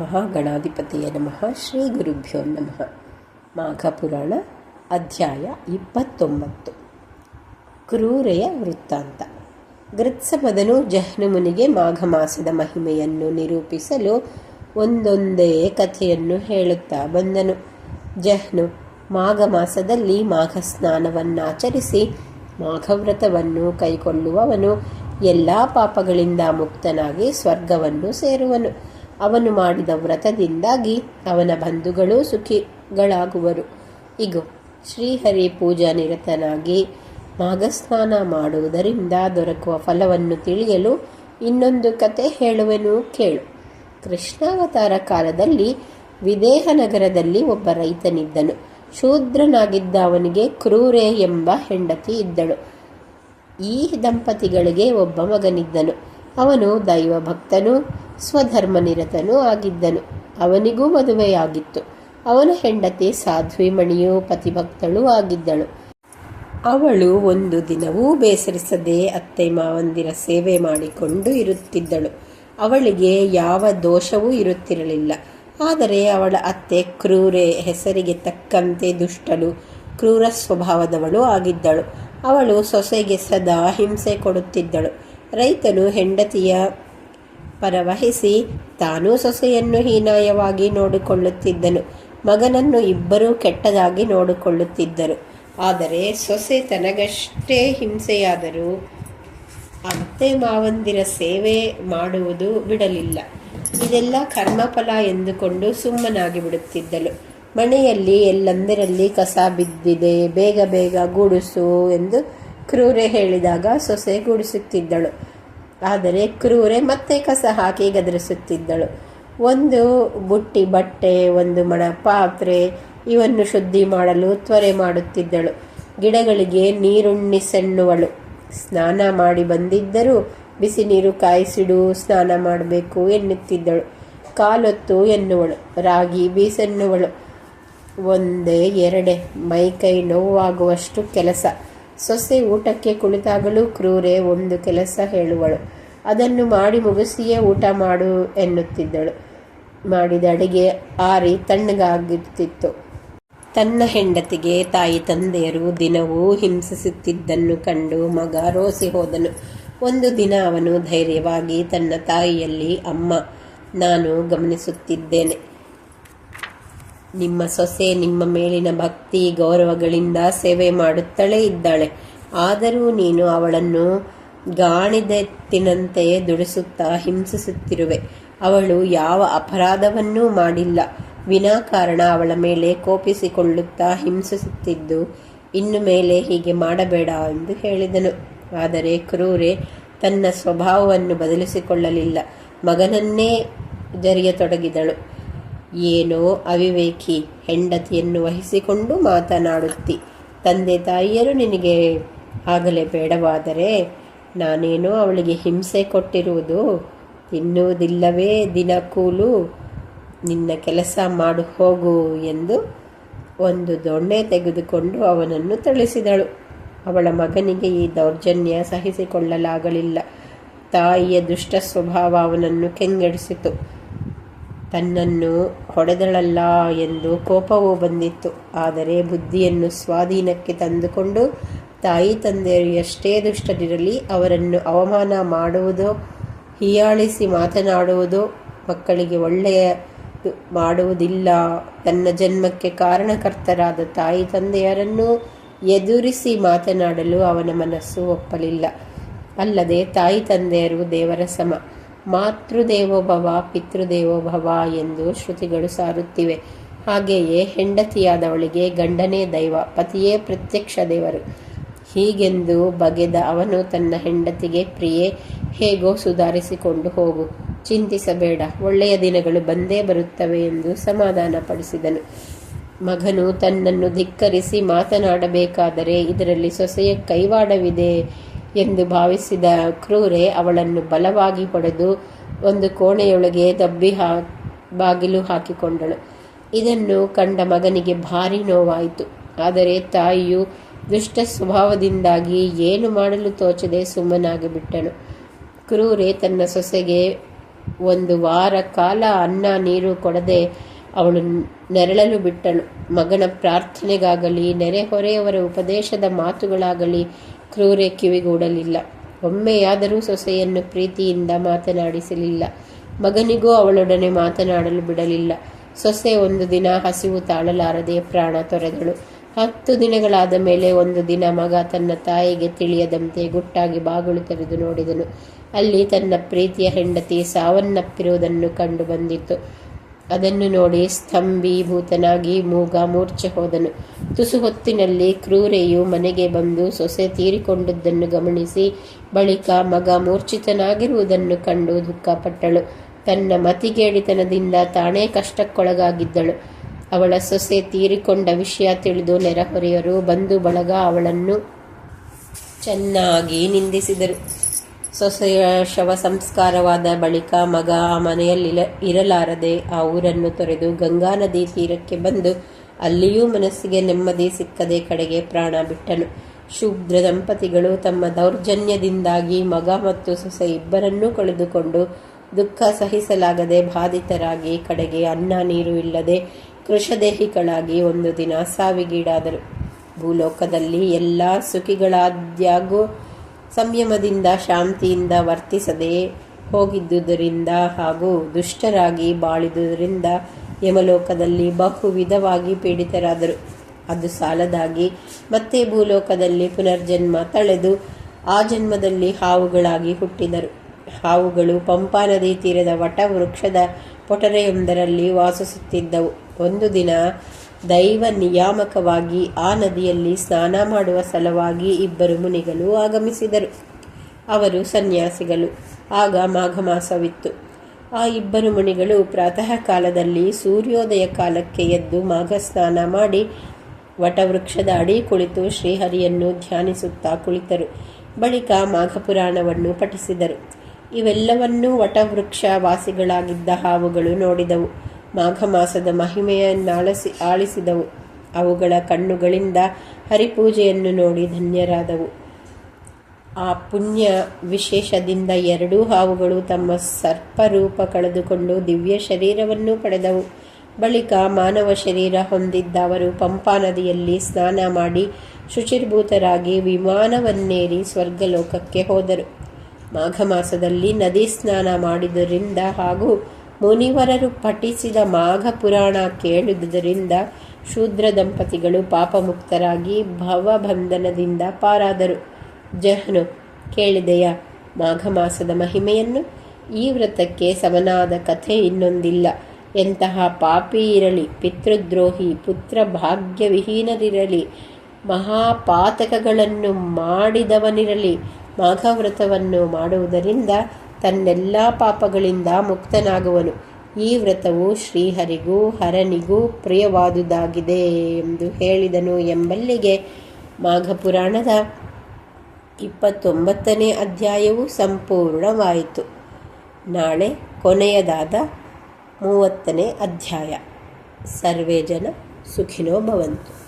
ಮಹಾಗಣಾಧಿಪತಿಯ ನಮಃ, ಶ್ರೀ ಗುರುಭ್ಯೋ ನಮಃ. ಮಾಘ ಪುರಾಣ ಅಧ್ಯಾಯ ಇಪ್ಪತ್ತೊಂಬತ್ತು. ಕ್ರೂರೆಯ ವೃತ್ತಾಂತ. ಗೃತ್ಸಮದನು ಜಹ್ನುಮುನಿಗೆ ಮಾಘ ಮಾಸದ ಮಹಿಮೆಯನ್ನು ನಿರೂಪಿಸಲು ಒಂದೊಂದೇ ಕಥೆಯನ್ನು ಹೇಳುತ್ತಾ ಬಂದನು. ಜಹ್ನು ಮಾಘ ಮಾಸದಲ್ಲಿ ಮಾಘ ಸ್ನಾನವನ್ನಾಚರಿಸಿ ಮಾಘವ್ರತವನ್ನು ಕೈಕೊಳ್ಳುವವನು. ಎಲ್ಲ ಪಾಪಗಳಿಂದ ಮುಕ್ತನಾಗಿ ಸ್ವರ್ಗವನ್ನು ಸೇರುವನು. ಅವನು ಮಾಡಿದ ವ್ರತದಿಂದಾಗಿ ಅವನ ಬಂಧುಗಳು ಸುಖಿಗಳಾಗುವರು. ಇಗೋ, ಶ್ರೀಹರಿ ಪೂಜಾ ನಿರತನಾಗಿ ಮಾಘಸ್ನಾನ ಮಾಡುವುದರಿಂದ ದೊರಕುವ ಫಲವನ್ನು ತಿಳಿಯಲು ಇನ್ನೊಂದು ಕತೆ ಹೇಳುವೆನು ಕೇಳು. ಕೃಷ್ಣಾವತಾರ ಕಾಲದಲ್ಲಿ ವಿದೇಹ ನಗರದಲ್ಲಿ ಒಬ್ಬ ರೈತನಿದ್ದನು. ಶೂದ್ರನಾಗಿದ್ದ ಅವನಿಗೆ ಕ್ರೂರೆ ಎಂಬ ಹೆಂಡತಿ ಇದ್ದಳು. ಈ ದಂಪತಿಗಳಿಗೆ ಒಬ್ಬ ಮಗನಿದ್ದನು. ಅವನು ದೈವ ಭಕ್ತನೂ ಸ್ವಧರ್ಮನಿರತನೂ ಆಗಿದ್ದನು. ಅವನಿಗೂ ಮದುವೆಯಾಗಿತ್ತು. ಅವನ ಹೆಂಡತಿ ಸಾಧ್ವಿಮಣಿಯೂ ಪತಿಭಕ್ತಳೂ ಆಗಿದ್ದಳು. ಅವಳು ಒಂದು ದಿನವೂ ಬೇಸರಿಸದೆ ಅತ್ತೆ ಮಾವಂದಿರ ಸೇವೆ ಮಾಡಿಕೊಂಡು ಇರುತ್ತಿದ್ದಳು. ಅವಳಿಗೆ ಯಾವ ದೋಷವೂ ಇರುತ್ತಿರಲಿಲ್ಲ. ಆದರೆ ಅವಳ ಅತ್ತೆ ಕ್ರೂರೆ ಹೆಸರಿಗೆ ತಕ್ಕಂತೆ ದುಷ್ಟಳು, ಕ್ರೂರ ಸ್ವಭಾವದವಳು ಆಗಿದ್ದಳು. ಅವಳು ಸೊಸೆಗೆ ಸದಾ ಹಿಂಸೆ ಕೊಡುತ್ತಿದ್ದಳು. ರೈತನು ಹೆಂಡತಿಯ ಪರವಹಿಸಿ ತಾನೂ ಸೊಸೆಯನ್ನು ಹೀನಾಯವಾಗಿ ನೋಡಿಕೊಳ್ಳುತ್ತಿದ್ದನು. ಮಗನನ್ನು ಇಬ್ಬರೂ ಕೆಟ್ಟದಾಗಿ ನೋಡಿಕೊಳ್ಳುತ್ತಿದ್ದರು. ಆದರೆ ಸೊಸೆ ತನಗಷ್ಟೇ ಹಿಂಸೆಯಾದರೂ ಅತ್ತೆ ಮಾವಂದಿರ ಸೇವೆ ಮಾಡುವುದು ಬಿಡಲಿಲ್ಲ. ಇದೆಲ್ಲ ಕರ್ಮಫಲ ಎಂದುಕೊಂಡು ಸುಮ್ಮನಾಗಿ ಬಿಡುತ್ತಿದ್ದಳು. ಮನೆಯಲ್ಲಿ ಎಲ್ಲಂದರಲ್ಲಿ ಕಸ ಬಿದ್ದಿದೆ, ಬೇಗ ಬೇಗ ಗೂಡಿಸು ಎಂದು ಕ್ರೂರೆ ಹೇಳಿದಾಗ ಸೊಸೆ ಗೂಡಿಸುತ್ತಿದ್ದಳು. ಆದರೆ ಕ್ರೂರೆ ಮತ್ತೆ ಕಸ ಹಾಕಿ ಗದರಿಸುತ್ತಿದ್ದಳು. ಒಂದು ಬುಟ್ಟಿ ಬಟ್ಟೆ, ಒಂದು ಮಣ ಪಾತ್ರೆ ಇವನ್ನು ಶುದ್ಧಿ ಮಾಡಲು ತ್ವರೆ ಮಾಡುತ್ತಿದ್ದಳು. ಗಿಡಗಳಿಗೆ ನೀರುಣ್ಣಿಸೆಣ್ಣುವಳು ಸ್ನಾನ ಮಾಡಿ ಬಂದಿದ್ದರೂ ಬಿಸಿ ನೀರು ಕಾಯಿಸಿಡು ಸ್ನಾನ ಮಾಡಬೇಕು ಎನ್ನುತ್ತಿದ್ದಳು. ಕಾಲೊತ್ತು ಎನ್ನುವಳು. ರಾಗಿ ಬೀಸೆನ್ನುವಳು. ಒಂದೇ ಎರಡೆ. ಮೈಕೈ ನೋವಾಗುವಷ್ಟು ಕೆಲಸ. ಸೊಸೆ ಊಟಕ್ಕೆ ಕುಳಿತಾಗಲೂ ಕ್ರೂರೆ ಒಂದು ಕೆಲಸ ಹೇಳುವಳು. ಅದನ್ನು ಮಾಡಿ ಮುಗಿಸಿಯೇ ಊಟ ಮಾಡು ಎನ್ನುತ್ತಿದ್ದಳು. ಮಾಡಿದ ಅಡಿಗೆ ಆರಿ ತಣ್ಣಗಾಗಿರ್ತಿತ್ತು ತನ್ನ ಹೆಂಡತಿಗೆ ತಾಯಿ ತಂದೆಯರು ದಿನವೂ ಹಿಂಸಿಸುತ್ತಿದ್ದನ್ನು ಕಂಡು ಮಗ ರೋಸಿ ಹೋದನು. ಒಂದು ದಿನ ಅವನು ಧೈರ್ಯವಾಗಿ ತನ್ನ ತಾಯಿಯಲ್ಲಿ, ಅಮ್ಮ, ನಾನು ಗಮನಿಸುತ್ತಿದ್ದೇನೆ. ನಿಮ್ಮ ಸೊಸೆ ನಿಮ್ಮ ಮೇಲಿನ ಭಕ್ತಿ, ಗೌರವಗಳಿಂದ ಸೇವೆ ಮಾಡುತ್ತಲೇ ಇದ್ದಾಳೆ. ಆದರೂ ನೀನು ಅವಳನ್ನು ಗಾಣಿದೆತ್ತಿನಂತೆ ದುಡಿಸುತ್ತಾ ಹಿಂಸಿಸುತ್ತಿರುವೆ. ಅವಳು ಯಾವ ಅಪರಾಧವನ್ನೂ ಮಾಡಿಲ್ಲ. ವಿನಾಕಾರಣ ಅವಳ ಮೇಲೆ ಕೋಪಿಸಿಕೊಳ್ಳುತ್ತಾ ಹಿಂಸಿಸುತ್ತಿದ್ದು, ಇನ್ನು ಮೇಲೆ ಹೀಗೆ ಮಾಡಬೇಡ ಎಂದು ಹೇಳಿದನು. ಆದರೆ ಕ್ರೂರೆ, ತನ್ನ ಸ್ವಭಾವವನ್ನು ಬದಲಿಸಿಕೊಳ್ಳಲಿಲ್ಲ. ಮಗನನ್ನೇ ಜರಿಯತೊಡಗಿದಳು. ಏನೋ ಅವಿವೇಕಿ ಹೆಂಡತಿಯನ್ನು ವಹಿಸಿಕೊಂಡು ಮಾತನಾಡುತ್ತಿ. ತಂದೆ ತಾಯಿಯರು ನಿನಗೆ ಆಗಲೇ ಬೇಡವಾದರೆ ನಾನೇನೋ ಅವಳಿಗೆ ಹಿಂಸೆ ಕೊಟ್ಟಿರುವುದು. ತಿನ್ನುವುದಿಲ್ಲವೇ ದಿನ ಕೂಲು. ನಿನ್ನ ಕೆಲಸ ಮಾಡು, ಹೋಗು ಎಂದು ಒಂದು ದೊಣ್ಣೆ ತೆಗೆದುಕೊಂಡು ಅವನನ್ನು ತಿಳಿಸಿದಳು ಅವಳ ಮಗನಿಗೆ ಈ ದೌರ್ಜನ್ಯ ಸಹಿಸಿಕೊಳ್ಳಲಾಗಲಿಲ್ಲ. ತಾಯಿಯ ದುಷ್ಟ ಸ್ವಭಾವ ಅವನನ್ನು ಕೆಂಗೆಡಿಸಿತು. ತನ್ನನ್ನು ಹೊಡೆದಳಲ್ಲ ಎಂದು ಕೋಪವೂ ಬಂದಿತ್ತು. ಆದರೆ ಬುದ್ಧಿಯನ್ನು ಸ್ವಾಧೀನಕ್ಕೆ ತಂದುಕೊಂಡು ತಾಯಿ ತಂದೆಯರು ಎಷ್ಟೇ ದುಷ್ಟರಿರಲಿ ಅವರನ್ನು ಅವಮಾನ ಮಾಡುವುದೋ, ಹೀಯಾಳಿಸಿ ಮಾತನಾಡುವುದೋ, ಮಕ್ಕಳಿಗೆ ಒಳ್ಳೆಯ ಮಾಡುವುದಿಲ್ಲ. ತನ್ನ ಜನ್ಮಕ್ಕೆ ಕಾರಣಕರ್ತರಾದ ತಾಯಿ ತಂದೆಯರನ್ನು ಎದುರಿಸಿ ಮಾತನಾಡಲು ಅವನ ಮನಸ್ಸು ಒಪ್ಪಲಿಲ್ಲ. ಅಲ್ಲದೆ ತಾಯಿ ತಂದೆಯರು ದೇವರ ಸಮ. ಮಾತೃದೇವೋಭವ, ಪಿತೃದೇವೋಭವ ಎಂದು ಶ್ರುತಿಗಳು ಸಾರುತ್ತಿವೆ. ಹಾಗೆಯೇ ಹೆಂಡತಿಯಾದವಳಿಗೆ ಗಂಡನೇ ದೈವ, ಪತಿಯೇ ಪ್ರತ್ಯಕ್ಷ ದೇವರು. ಹೀಗೆಂದು ಬಗೆದ ಅವನು ತನ್ನ ಹೆಂಡತಿಗೆ, ಪ್ರಿಯೆ, ಹೇಗೋ ಸುಧಾರಿಸಿಕೊಂಡು ಹೋಗು. ಚಿಂತಿಸಬೇಡ, ಒಳ್ಳೆಯ ದಿನಗಳು ಬಂದೇ ಬರುತ್ತವೆ ಎಂದು ಸಮಾಧಾನಪಡಿಸಿದನು. ಮಗನು ತನ್ನನ್ನು ಧಿಕ್ಕರಿಸಿ ಮಾತನಾಡಬೇಕಾದರೆ ಇದರಲ್ಲಿ ಸೊಸೆಯ ಕೈವಾಡವಿದೆ ಎಂದು ಭಾವಿಸಿದ ಕ್ರೂರೆ ಅವಳನ್ನು ಬಲವಾಗಿ ಹೊಡೆದು ಒಂದು ಕೋಣೆಯೊಳಗೆ ದಬ್ಬಿ ಹಾ, ಬಾಗಿಲು ಹಾಕಿಕೊಂಡಳು. ಇದನ್ನು ಕಂಡ ಮಗನಿಗೆ ಭಾರಿ ನೋವಾಯಿತು. ಆದರೆ ತಾಯಿಯು ದುಷ್ಟ ಸ್ವಭಾವದಿಂದಾಗಿ ಏನು ಮಾಡಲು ತೋಚದೆ ಸುಮ್ಮನಾಗಿ ಬಿಟ್ಟಳು. ಕ್ರೂರೆ ತನ್ನ ಸೊಸೆಗೆ ಒಂದು ವಾರ ಕಾಲ ಅನ್ನ, ನೀರು ಕೊಡದೆ ಅವಳು ನೆರಳಲು ಬಿಟ್ಟಳು. ಮಗನ ಪ್ರಾರ್ಥನೆಗಾಗಲಿ, ನೆರೆಹೊರೆಯವರ ಉಪದೇಶದ ಮಾತುಗಳಾಗಲಿ ಕ್ರೂರೆ ಕಿವಿಗೂಡಲಿಲ್ಲ ಒಮ್ಮೆಯಾದರೂ ಸೊಸೆಯನ್ನು ಪ್ರೀತಿಯಿಂದ ಮಾತನಾಡಿಸಲಿಲ್ಲ. ಮಗನಿಗೂ ಅವಳೊಡನೆ ಮಾತನಾಡಲು ಬಿಡಲಿಲ್ಲ. ಸೊಸೆ ಒಂದು ದಿನ ಹಸಿವು ತಾಳಲಾರದೆ ಪ್ರಾಣ ತೊರೆದಳು. ಹತ್ತು ದಿನಗಳಾದ ಮೇಲೆ ಒಂದು ದಿನ ಮಗ ತನ್ನ ತಾಯಿಗೆ ತಿಳಿಯದಂತೆ ಗುಟ್ಟಾಗಿ ಬಾಗಿಲು ತೆರೆದು ನೋಡಿದನು. ಅಲ್ಲಿ ತನ್ನ ಪ್ರೀತಿಯ ಹೆಂಡತಿ ಸಾವನ್ನಪ್ಪಿರುವುದನ್ನು ಕಂಡು ಬಂದಿತ್ತು. ಅದನ್ನು ನೋಡಿ ಸ್ತಂಭೀಭೂತನಾಗಿ ಮೂಗ ಮೂರ್ಛೆ ಹೋದನು. ತುಸು ಹೊತ್ತಿನಲ್ಲಿ ಕ್ರೂರೆಯು ಮನೆಗೆ ಬಂದು ಸೊಸೆ ತೀರಿಕೊಂಡದ್ದನ್ನು ಗಮನಿಸಿ, ಬಳಿಕ ಮಗ ಮೂರ್ಛಿತನಾಗಿರುವುದನ್ನು ಕಂಡು ದುಃಖಪಟ್ಟಳು. ತನ್ನ ಮತಿಗೇಡಿತನದಿಂದ ತಾನೇ ಕಷ್ಟಕ್ಕೊಳಗಾಗಿದ್ದಳು. ಅವಳ ಸೊಸೆ ತೀರಿಕೊಂಡ ವಿಷಯ ತಿಳಿದು ನೆರೆಹೊರೆಯರು ಬಂಧು ಬಳಗ ಅವಳನ್ನು ಚೆನ್ನಾಗಿ ನಿಂದಿಸಿದರು. ಸೊಸೆಯ ಶವ ಸಂಸ್ಕಾರವಾದ ಬಳಿಕ ಮಗ ಆ ಮನೆಯಲ್ಲಿ ಇರಲಾರದೆ ಆ ಊರನ್ನು ತೊರೆದು ಗಂಗಾ ನದಿ ತೀರಕ್ಕೆ ಬಂದು ಅಲ್ಲಿಯೂ ಮನಸ್ಸಿಗೆ ನೆಮ್ಮದಿ ಸಿಕ್ಕದೆ ಕಡೆಗೆ ಪ್ರಾಣ ಬಿಟ್ಟನು. ಶೂದ್ರ ದಂಪತಿಗಳು ತಮ್ಮ ದೌರ್ಜನ್ಯದಿಂದಾಗಿ ಮಗ ಮತ್ತು ಸೊಸೆ ಇಬ್ಬರನ್ನೂ ಕಳೆದುಕೊಂಡು ದುಃಖ ಸಹಿಸಲಾಗದೆ ಬಾಧಿತರಾಗಿ ಕಡೆಗೆ ಅನ್ನ ನೀರು ಇಲ್ಲದೆ ಕೃಷದೇಹಿಗಳಾಗಿ ಒಂದು ದಿನ ಸಾವಿಗೀಡಾದರು. ಭೂಲೋಕದಲ್ಲಿ ಎಲ್ಲ ಸುಖಿಗಳಾದ್ಯಾಗೂ ಸಂಯಮದಿಂದ ಶಾಂತಿಯಿಂದ ವರ್ತಿಸದೆ ಹೋಗಿದ್ದುದರಿಂದ ಹಾಗೂ ದುಷ್ಟರಾಗಿ ಬಾಳಿದುದರಿಂದ ಯಮಲೋಕದಲ್ಲಿ ಬಹು ವಿಧವಾಗಿ ಪೀಡಿತರಾದರು. ಅದು ಸಾಲದಾಗಿ ಮತ್ತೆ ಭೂಲೋಕದಲ್ಲಿ ಪುನರ್ಜನ್ಮ ತಳೆದು ಆ ಜನ್ಮದಲ್ಲಿ ಹಾವುಗಳಾಗಿ ಹುಟ್ಟಿದರು. ಹಾವುಗಳು ಪಂಪಾ ನದಿ ತೀರದ ವಟ ವೃಕ್ಷದ ಪೊಟರೆಯೊಂದರಲ್ಲಿ ವಾಸಿಸುತ್ತಿದ್ದವು. ಒಂದು ದಿನ ದೈವ ನಿಯಾಮಕವಾಗಿ ಆ ನದಿಯಲ್ಲಿ ಸ್ನಾನ ಮಾಡುವ ಸಲುವಾಗಿ ಇಬ್ಬರು ಮುನಿಗಳು ಆಗಮಿಸಿದರು. ಅವರು ಸನ್ಯಾಸಿಗಳು. ಆಗ ಮಾಘ ಮಾಸವಿತ್ತು ಆ ಇಬ್ಬರು ಮುನಿಗಳು ಪ್ರಾತಃ ಕಾಲದಲ್ಲಿ ಸೂರ್ಯೋದಯ ಕಾಲಕ್ಕೆ ಎದ್ದು ಮಾಘ ಸ್ನಾನ ಮಾಡಿ ವಟವೃಕ್ಷದ ಅಡಿ ಕುಳಿತು ಶ್ರೀಹರಿಯನ್ನು ಧ್ಯಾನಿಸುತ್ತಾ ಕುಳಿತರು. ಬಳಿಕ ಮಾಘಪುರಾಣವನ್ನು ಪಠಿಸಿದರು. ಇವೆಲ್ಲವನ್ನೂ ವಟವೃಕ್ಷ ವಾಸಿಗಳಾಗಿದ್ದ ಹಾವುಗಳು ನೋಡಿದವು. ಮಾಘ ಮಾಸದ ಮಹಿಮೆಯನ್ನಾಳಿಸಿ ಆಳಿಸಿದವು. ಅವುಗಳ ಕಣ್ಣುಗಳಿಂದ ಹರಿಪೂಜೆಯನ್ನು ನೋಡಿ ಧನ್ಯರಾದವು. ಆ ಪುಣ್ಯ ವಿಶೇಷದಿಂದ ಎರಡೂ ಹಾವುಗಳು ತಮ್ಮ ಸರ್ಪರೂಪ ಕಳೆದುಕೊಂಡು ದಿವ್ಯ ಶರೀರವನ್ನು ಪಡೆದವು. ಬಳಿಕ ಮಾನವ ಶರೀರ ಹೊಂದಿದ್ದ ಅವರು ಪಂಪಾ ನದಿಯಲ್ಲಿ ಸ್ನಾನ ಮಾಡಿ ಶುಚಿರ್ಭೂತರಾಗಿ ವಿಮಾನವನ್ನೇರಿ ಸ್ವರ್ಗಲೋಕಕ್ಕೆ ಹೋದರು. ಮಾಘ ಮಾಸದಲ್ಲಿ ನದಿ ಸ್ನಾನ ಮಾಡಿದ್ದರಿಂದ ಹಾಗೂ ಮುನಿವರರು ಪಠಿಸಿದ ಮಾಘ ಪುರಾಣ ಕೇಳಿದುದರಿಂದ ಶೂದ್ರ ದಂಪತಿಗಳು ಪಾಪಮುಕ್ತರಾಗಿ ಭವಬಂಧನದಿಂದ ಪಾರಾದರು. ಜಹನು, ಕೇಳಿದೆಯ ಮಾಘ ಮಾಸದ ಮಹಿಮೆಯನ್ನು ಈ ವ್ರತಕ್ಕೆ ಸಮನಾದ ಕಥೆ ಇನ್ನೊಂದಿಲ್ಲ. ಎಂತಹ ಪಾಪಿ ಇರಲಿ, ಪಿತೃದ್ರೋಹಿ, ಪುತ್ರ ಭಾಗ್ಯವಿಹೀನರಿರಲಿ, ಮಹಾಪಾತಕಗಳನ್ನು ಮಾಡಿದವನಿರಲಿ ಮಾಘವ್ರತವನ್ನು ಮಾಡುವುದರಿಂದ ತನ್ನೆಲ್ಲ ಪಾಪಗಳಿಂದ ಮುಕ್ತನಾಗುವನು. ಈ ವ್ರತವು ಶ್ರೀಹರಿಗೂ, ಹರನಿಗೂ ಪ್ರಿಯವಾದುದಾಗಿದೆ ಎಂದು ಹೇಳಿದನು ಎಂಬಲ್ಲಿಗೆ ಮಾಘಪುರಾಣದ ಇಪ್ಪತ್ತೊಂಬತ್ತನೇ ಅಧ್ಯಾಯವು ಸಂಪೂರ್ಣವಾಯಿತು. ನಾಳೆ ಕೊನೆಯದಾದ ಮೂವತ್ತನೇ ಅಧ್ಯಾಯ. ಸರ್ವೇ ಜನ ಸುಖಿನೋ ಭವಂತು.